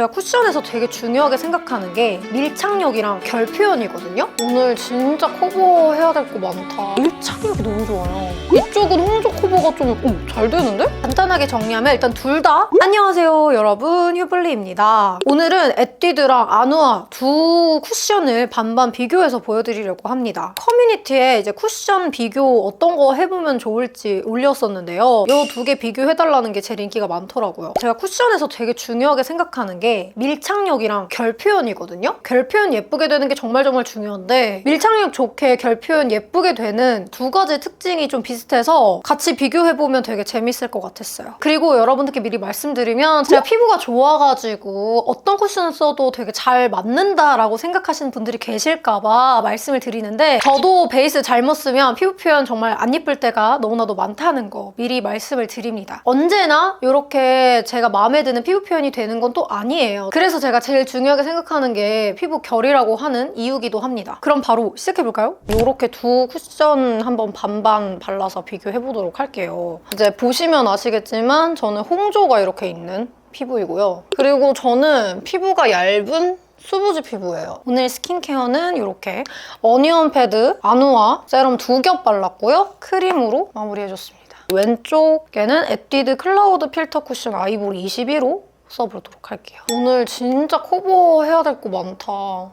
제가 쿠션에서 되게 중요하게 생각하는 게 밀착력이랑 결 표현이거든요. 오늘 진짜 커버 해야 될 거 많다. 밀착력이 너무 좋아요. 이쪽은 홍조 커버가 좀 잘 되는데? 간단하게 정리하면 일단 둘 다 안녕하세요 여러분 휴블리입니다. 오늘은 에뛰드랑 아누아 두 쿠션을 반반 비교해서 보여드리려고 합니다. 커뮤니티에 이제 쿠션 비교 어떤 거 해보면 좋을지 올렸었는데요. 이 두 개 비교해달라는 게 제일 인기가 많더라고요. 제가 쿠션에서 되게 중요하게 생각하는 게 밀착력이랑 결 표현이거든요. 결 표현 예쁘게 되는 게 정말 정말 중요한데 밀착력 좋게 결 표현 예쁘게 되는 두 가지 특징이 좀 비슷해서 같이 비교해보면 되게 재밌을 것 같았어요. 그리고 여러분들께 미리 말씀드리면 제가 피부가 좋아가지고 어떤 쿠션을 써도 되게 잘 맞는다라고 생각하시는 분들이 계실까봐 말씀을 드리는데 저도 베이스 잘못 쓰면 피부 표현 정말 안 예쁠 때가 너무나도 많다는 거 미리 말씀을 드립니다. 언제나 이렇게 제가 마음에 드는 피부 표현이 되는 건 또 아니에요. 그래서 제가 제일 중요하게 생각하는 게 피부 결이라고 하는 이유기도 합니다. 그럼 바로 시작해볼까요? 이렇게 두 쿠션 한번 반반 발라서 비교해보도록 할게요. 이제 보시면 아시겠지만 저는 홍조가 이렇게 있는 피부이고요. 그리고 저는 피부가 얇은 수부지 피부예요. 오늘 스킨케어는 이렇게 어니언 패드 아누아 세럼 두 겹 발랐고요. 크림으로 마무리해줬습니다. 왼쪽에는 에뛰드 클라우드 필터 쿠션 아이보리 21호 써보도록 할게요. 오늘 진짜 커버 해야 될 거 많다.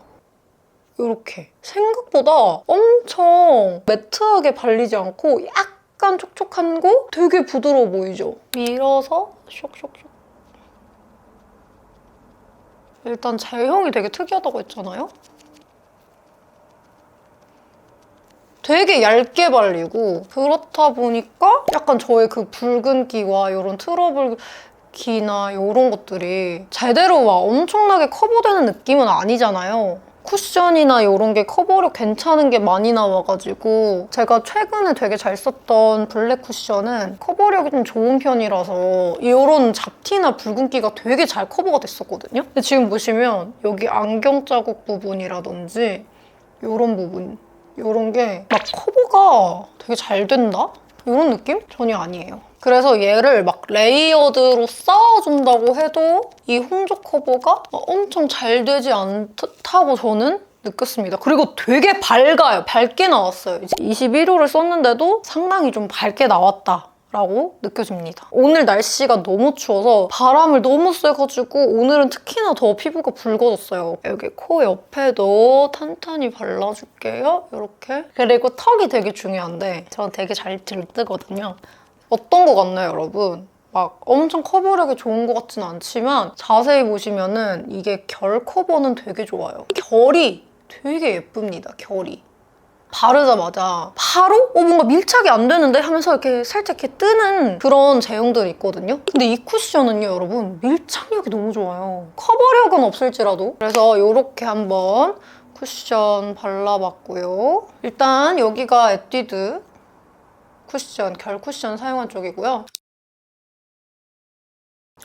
이렇게 생각보다 엄청 매트하게 발리지 않고 약간 촉촉한 거 되게 부드러워 보이죠? 밀어서 쇽쇽쇽 일단 제형이 되게 특이하다고 했잖아요? 되게 얇게 발리고 그렇다 보니까 약간 저의 그 붉은기와 이런 트러블 기나 이런 것들이 제대로 막 엄청나게 커버되는 느낌은 아니잖아요. 쿠션이나 이런 게 커버력 괜찮은 게 많이 나와가지고 제가 최근에 되게 잘 썼던 블랙 쿠션은 커버력이 좀 좋은 편이라서 이런 잡티나 붉은기가 되게 잘 커버가 됐었거든요. 근데 지금 보시면 여기 안경 자국 부분이라든지 이런 부분 이런 게 막 커버가 되게 잘 된다? 이런 느낌? 전혀 아니에요. 그래서 얘를 막 레이어드로 쌓아준다고 해도 이 홍조 커버가 엄청 잘 되지 않다고 저는 느꼈습니다. 그리고 되게 밝아요. 밝게 나왔어요. 이제 21호를 썼는데도 상당히 좀 밝게 나왔다. 라고 느껴집니다. 오늘 날씨가 너무 추워서 바람을 너무 쐬가지고 오늘은 특히나 더 피부가 붉어졌어요. 여기 코 옆에도 탄탄히 발라줄게요. 이렇게. 그리고 턱이 되게 중요한데 저는 되게 잘 들뜨거든요. 어떤 거 같나요, 여러분? 막 엄청 커버력이 좋은 것 같지는 않지만 자세히 보시면은 이게 결 커버는 되게 좋아요. 결이 되게 예쁩니다, 결이. 바르자마자 바로 어 뭔가 밀착이 안 되는데 하면서 이렇게 살짝 이렇게 뜨는 그런 제형들이 있거든요. 근데 이 쿠션은요, 여러분 밀착력이 너무 좋아요. 커버력은 없을지라도 그래서 이렇게 한번 쿠션 발라봤고요. 일단 여기가 에뛰드 쿠션, 결 쿠션 사용한 쪽이고요.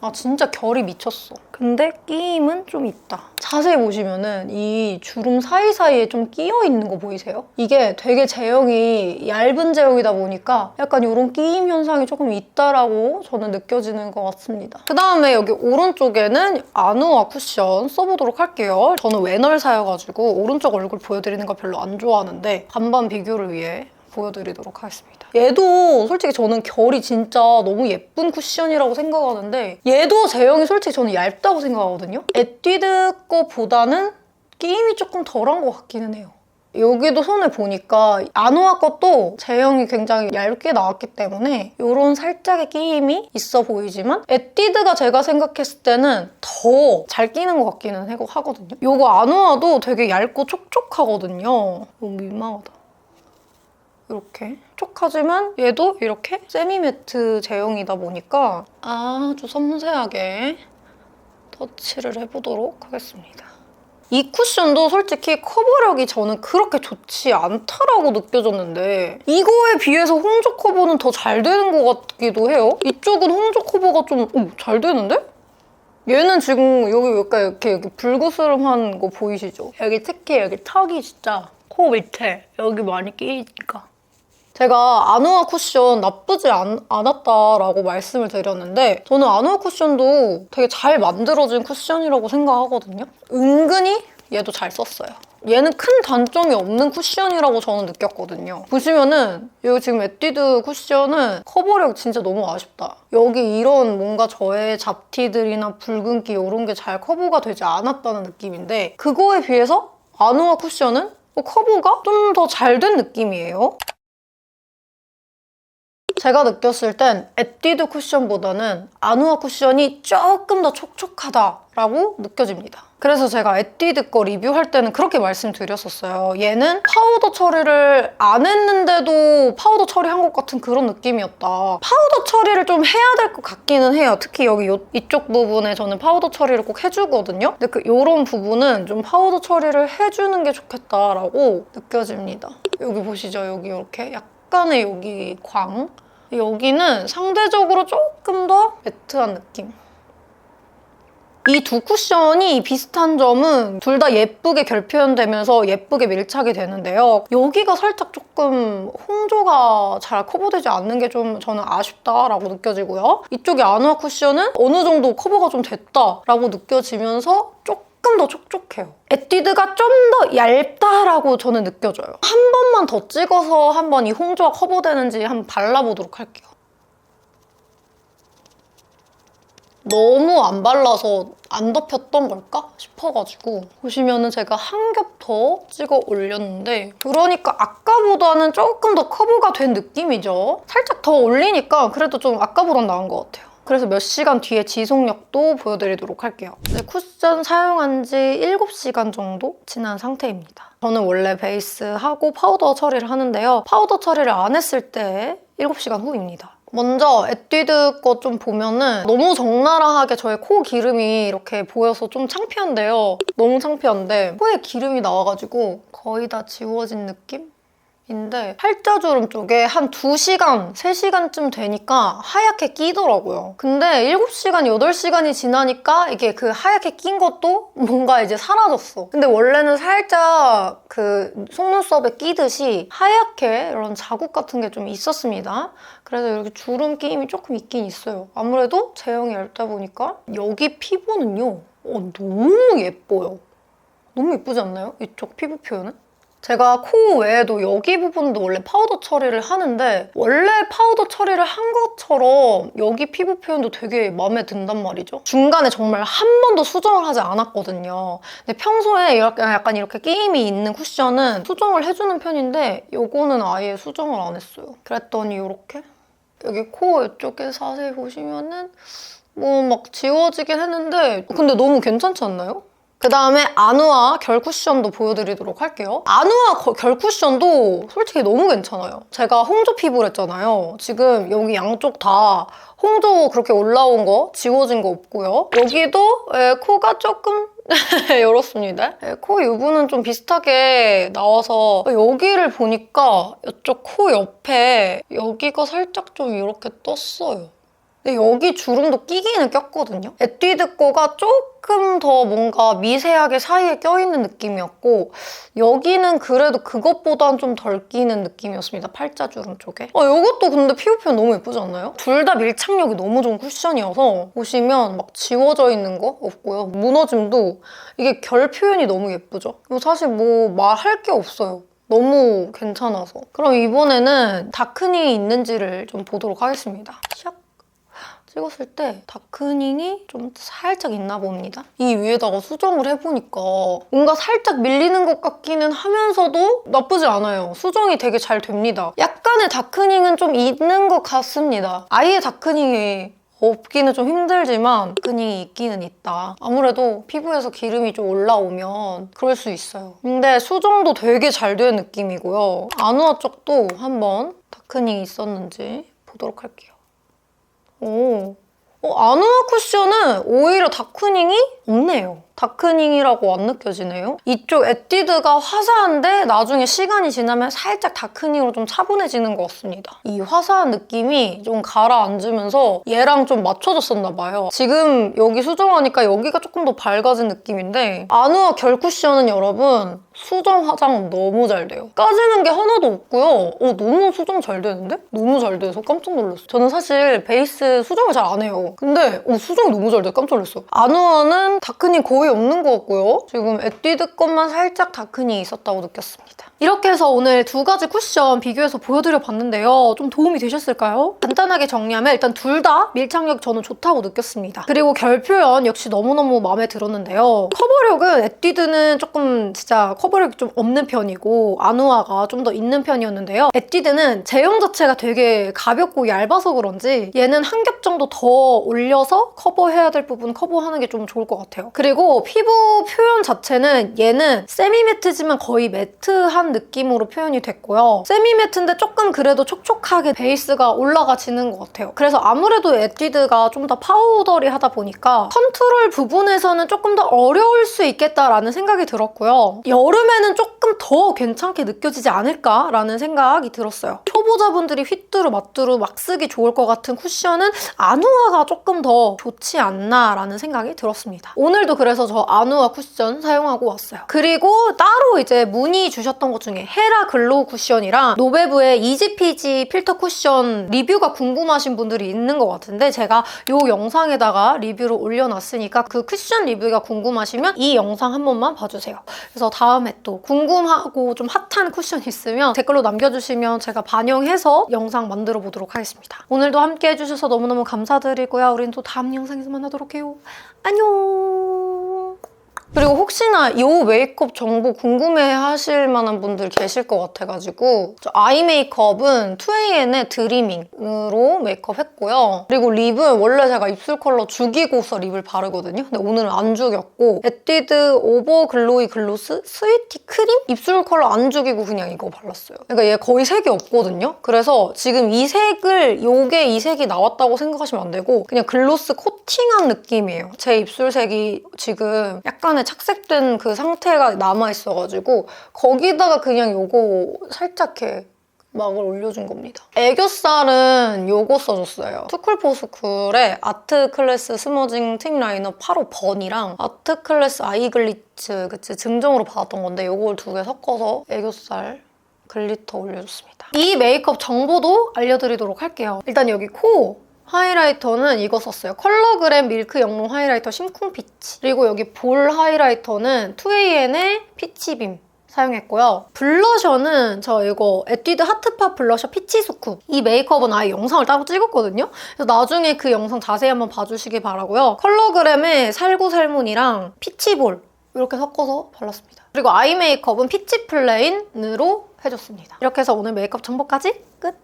아 진짜 결이 미쳤어. 근데 끼임은 좀 있다. 자세히 보시면은 이 주름 사이사이에 좀 끼어 있는 거 보이세요? 이게 되게 제형이 얇은 제형이다 보니까 약간 이런 끼임 현상이 조금 있다라고 저는 느껴지는 것 같습니다. 그 다음에 여기 오른쪽에는 아누아 쿠션 써보도록 할게요. 저는 웨널 사여가지고 오른쪽 얼굴 보여드리는 거 별로 안 좋아하는데 반반 비교를 위해 보여드리도록 하겠습니다. 얘도 솔직히 저는 결이 진짜 너무 예쁜 쿠션이라고 생각하는데 얘도 제형이 솔직히 저는 얇다고 생각하거든요. 에뛰드 거보다는 끼임이 조금 덜한 것 같기는 해요. 여기도 손을 보니까 아노아 것도 제형이 굉장히 얇게 나왔기 때문에 이런 살짝의 끼임이 있어 보이지만 에뛰드가 제가 생각했을 때는 더 잘 끼는 것 같기는 하거든요. 이거 아노아도 되게 얇고 촉촉하거든요. 너무 민망하다. 이렇게 촉하지만 얘도 이렇게 세미매트 제형이다 보니까 아주 섬세하게 터치를 해보도록 하겠습니다. 이 쿠션도 솔직히 커버력이 저는 그렇게 좋지 않다라고 느껴졌는데 이거에 비해서 홍조 커버는 더 잘 되는 것 같기도 해요. 이쪽은 홍조 커버가 좀 잘 되는데? 얘는 지금 여기 약간 이렇게 여기 불구스름한 거 보이시죠? 여기 특히 여기 턱이 진짜 코 밑에 여기 많이 끼니까 제가 아누아 쿠션 나쁘지 않, 않았다라고 말씀을 드렸는데 저는 아누아 쿠션도 되게 잘 만들어진 쿠션이라고 생각하거든요. 은근히 얘도 잘 썼어요. 얘는 큰 단점이 없는 쿠션이라고 저는 느꼈거든요. 보시면은 여기 지금 에뛰드 쿠션은 커버력 진짜 너무 아쉽다. 여기 이런 뭔가 저의 잡티들이나 붉은기 이런 게 잘 커버가 되지 않았다는 느낌인데 그거에 비해서 아누아 쿠션은 뭐 커버가 좀 더 잘 된 느낌이에요. 제가 느꼈을 땐 에뛰드 쿠션보다는 아누아 쿠션이 조금 더 촉촉하다라고 느껴집니다. 그래서 제가 에뛰드 거 리뷰할 때는 그렇게 말씀드렸었어요. 얘는 파우더 처리를 안 했는데도 파우더 처리한 것 같은 그런 느낌이었다. 파우더 처리를 좀 해야 될 것 같기는 해요. 특히 여기 요- 이쪽 부분에 저는 파우더 처리를 꼭 해주거든요. 근데 그 요런 부분은 좀 파우더 처리를 해주는 게 좋겠다라고 느껴집니다. 여기 보시죠. 여기 이렇게 약간 의 여기 광. 여기는 상대적으로 조금 더 매트한 느낌. 이 두 쿠션이 비슷한 점은 둘 다 예쁘게 결 표현되면서 예쁘게 밀착이 되는데요. 여기가 살짝 조금 홍조가 잘 커버되지 않는 게 좀 저는 아쉽다라고 느껴지고요. 이쪽이 아누아 쿠션은 어느 정도 커버가 좀 됐다라고 느껴지면서 조금 더 촉촉해요. 에뛰드가 좀 더 얇다라고 저는 느껴져요. 한 번만 더 찍어서 한번 이 홍조가 커버되는지 한번 발라보도록 할게요. 너무 안 발라서 안 덮였던 걸까 싶어가지고 보시면은 제가 한 겹 더 찍어 올렸는데 그러니까 아까보다는 조금 더 커버가 된 느낌이죠. 살짝 더 올리니까 그래도 좀 아까보단 나은 것 같아요. 그래서 몇 시간 뒤에 지속력도 보여드리도록 할게요. 네, 쿠션 사용한 지 7시간 정도 지난 상태입니다. 저는 원래 베이스하고 파우더 처리를 하는데요. 파우더 처리를 안 했을 때 7시간 후입니다. 먼저 에뛰드 거 좀 보면은 너무 적나라하게 저의 코 기름이 이렇게 보여서 좀 창피한데요. 너무 창피한데 코에 기름이 나와가지고 거의 다 지워진 느낌? 인데 팔자주름 쪽에 한 2시간, 3시간쯤 되니까 하얗게 끼더라고요. 근데 7시간, 8시간이 지나니까 이게 그 하얗게 낀 것도 뭔가 이제 사라졌어. 근데 원래는 살짝 그 속눈썹에 끼듯이 하얗게 이런 자국 같은 게 좀 있었습니다. 그래서 이렇게 주름 끼임이 조금 있긴 있어요. 아무래도 제형이 얇다 보니까 여기 피부는요. 어, 너무 예뻐요. 너무 예쁘지 않나요? 이쪽 피부 표현은? 제가 코 외에도 여기 부분도 원래 파우더 처리를 하는데 원래 파우더 처리를 한 것처럼 여기 피부 표현도 되게 마음에 든단 말이죠. 중간에 정말 한 번도 수정을 하지 않았거든요. 근데 평소에 이렇게 약간 이렇게 끼임이 있는 쿠션은 수정을 해주는 편인데 요거는 아예 수정을 안 했어요. 그랬더니 이렇게 여기 코 이쪽에 자세히 보시면은 뭐 막 지워지긴 했는데 근데 너무 괜찮지 않나요? 그 다음에 아누아 결 쿠션도 보여드리도록 할게요. 아누아 거- 결 쿠션도 솔직히 너무 괜찮아요. 제가 홍조 피부를 했잖아요. 지금 여기 양쪽 다 홍조 그렇게 올라온 거 지워진 거 없고요. 여기도 예, 코가 조금 이렇습니다. 예, 코 유분은 좀 비슷하게 나와서 여기를 보니까 이쪽 코 옆에 여기가 살짝 좀 이렇게 떴어요. 근데 여기 주름도 끼기는 꼈거든요. 에뛰드 거가 조금 더 뭔가 미세하게 사이에 껴있는 느낌이었고 여기는 그래도 그것보단 좀 덜 끼는 느낌이었습니다. 팔자 주름 쪽에. 아, 이것도 근데 피부 표현 너무 예쁘지 않나요? 둘 다 밀착력이 너무 좋은 쿠션이어서 보시면 막 지워져 있는 거 없고요. 무너짐도 이게 결 표현이 너무 예쁘죠? 사실 뭐 말할 게 없어요. 너무 괜찮아서. 그럼 이번에는 다크닝이 있는지를 좀 보도록 하겠습니다. 샥. 찍었을 때 다크닝이 좀 살짝 있나 봅니다. 이 위에다가 수정을 해보니까 뭔가 살짝 밀리는 것 같기는 하면서도 나쁘지 않아요. 수정이 되게 잘 됩니다. 약간의 다크닝은 좀 있는 것 같습니다. 아예 다크닝이 없기는 좀 힘들지만 다크닝이 있기는 있다. 아무래도 피부에서 기름이 좀 올라오면 그럴 수 있어요. 근데 수정도 되게 잘 된 느낌이고요. 아누아 쪽도 한번 다크닝이 있었는지 보도록 할게요. 오. 어, 아누아 쿠션은 오히려 다크닝이 없네요. 다크닝이라고 안 느껴지네요. 이쪽 에뛰드가 화사한데 나중에 시간이 지나면 살짝 다크닝으로 좀 차분해지는 것 같습니다. 이 화사한 느낌이 좀 가라앉으면서 얘랑 좀 맞춰졌었나 봐요. 지금 여기 수정하니까 여기가 조금 더 밝아진 느낌인데 아누아 결 쿠션은 여러분 수정 화장 너무 잘 돼요. 까지는 게 하나도 없고요. 어, 너무 수정 잘 되는데? 너무 잘 돼서 깜짝 놀랐어요. 저는 사실 베이스 수정을 잘 안 해요. 근데 어, 수정이 너무 잘 돼서 깜짝 놀랐어요. 아누아는 다크닝 거의 없는 것 같고요. 지금 에뛰드 것만 살짝 다크닝이 있었다고 느꼈습니다. 이렇게 해서 오늘 두 가지 쿠션 비교해서 보여드려 봤는데요. 좀 도움이 되셨을까요? 간단하게 정리하면 일단 둘 다 밀착력 저는 좋다고 느꼈습니다. 그리고 결 표현 역시 너무너무 마음에 들었는데요. 커버력은 에뛰드는 조금 진짜 커버력이 좀 없는 편이고 아누아가 좀 더 있는 편이었는데요. 에뛰드는 제형 자체가 되게 가볍고 얇아서 그런지 얘는 한 겹 정도 더 올려서 커버해야 될 부분 커버하는 게 좀 좋을 것 같아요. 그리고 피부 표현 자체는 얘는 세미 매트지만 거의 매트한 느낌으로 표현이 됐고요. 세미 매트인데 조금 그래도 촉촉하게 베이스가 올라가지는 것 같아요. 그래서 아무래도 에뛰드가 좀 더 파우더리하다 보니까 컨트롤 부분에서는 조금 더 어려울 수 있겠다라는 생각이 들었고요. 여름에는 조금 더 괜찮게 느껴지지 않을까라는 생각이 들었어요. 초보자분들이 휘뚜루 마뚜루 막 쓰기 좋을 것 같은 쿠션은 아누아가 조금 더 좋지 않나라는 생각이 들었습니다. 오늘도 그래서 저 아누아 쿠션 사용하고 왔어요. 그리고 따로 이제 문의 주셨던 것 중에 헤라 글로우 쿠션이랑 노베브의 이지피지 필터 쿠션 리뷰가 궁금하신 분들이 있는 것 같은데 제가 이 영상에다가 리뷰를 올려놨으니까 그 쿠션 리뷰가 궁금하시면 이 영상 한 번만 봐주세요. 그래서 다음에 또 궁금하고 좀 핫한 쿠션 있으면 댓글로 남겨주시면 제가 반영해서 영상 만들어 보도록 하겠습니다. 오늘도 함께 해주셔서 너무너무 감사드리고요. 우린 또 다음 영상에서 만나도록 해요. 안녕! 그리고 혹시나 이 메이크업 정보 궁금해 하실 만한 분들 계실 것 같아가지고 저 아이 메이크업은 2AN의 드리밍으로 메이크업 했고요. 그리고 립은 원래 제가 입술 컬러 죽이고서 립을 바르거든요. 근데 오늘은 안 죽였고 에뛰드 오버 글로이 글로스 스위티 크림? 입술 컬러 안 죽이고 그냥 이거 발랐어요. 그러니까 얘 거의 색이 없거든요. 그래서 지금 이 색을 요게 이 색이 나왔다고 생각하시면 안 되고 그냥 글로스 코팅한 느낌이에요. 제 입술색이 지금 약간의 착색된 그 상태가 남아있어가지고 거기다가 그냥 요거 살짝 이렇게 막을 올려준 겁니다. 애교살은 요거 써줬어요. 투쿨포스쿨의 아트클래스 스머징 틴 라이너 8호 번이랑 아트클래스 아이글리츠 그치 증정으로 받았던 건데 요걸 두 개 섞어서 애교살 글리터 올려줬습니다. 이 메이크업 정보도 알려드리도록 할게요. 일단 여기 코 하이라이터는 이거 썼어요. 컬러그램 밀크 영롱 하이라이터 심쿵 피치. 그리고 여기 볼 하이라이터는 2AN의 피치빔. 사용했고요. 블러셔는 저 이거 에뛰드 하트팝 블러셔 피치수쿠. 이 메이크업은 아예 영상을 따로 찍었거든요. 그래서 나중에 그 영상 자세히 한번 봐주시길 바라고요. 컬러그램의 살구살문이랑 피치볼 이렇게 섞어서 발랐습니다. 그리고 아이 메이크업은 피치 플레인으로 해줬습니다. 이렇게 해서 오늘 메이크업 정보까지 끝!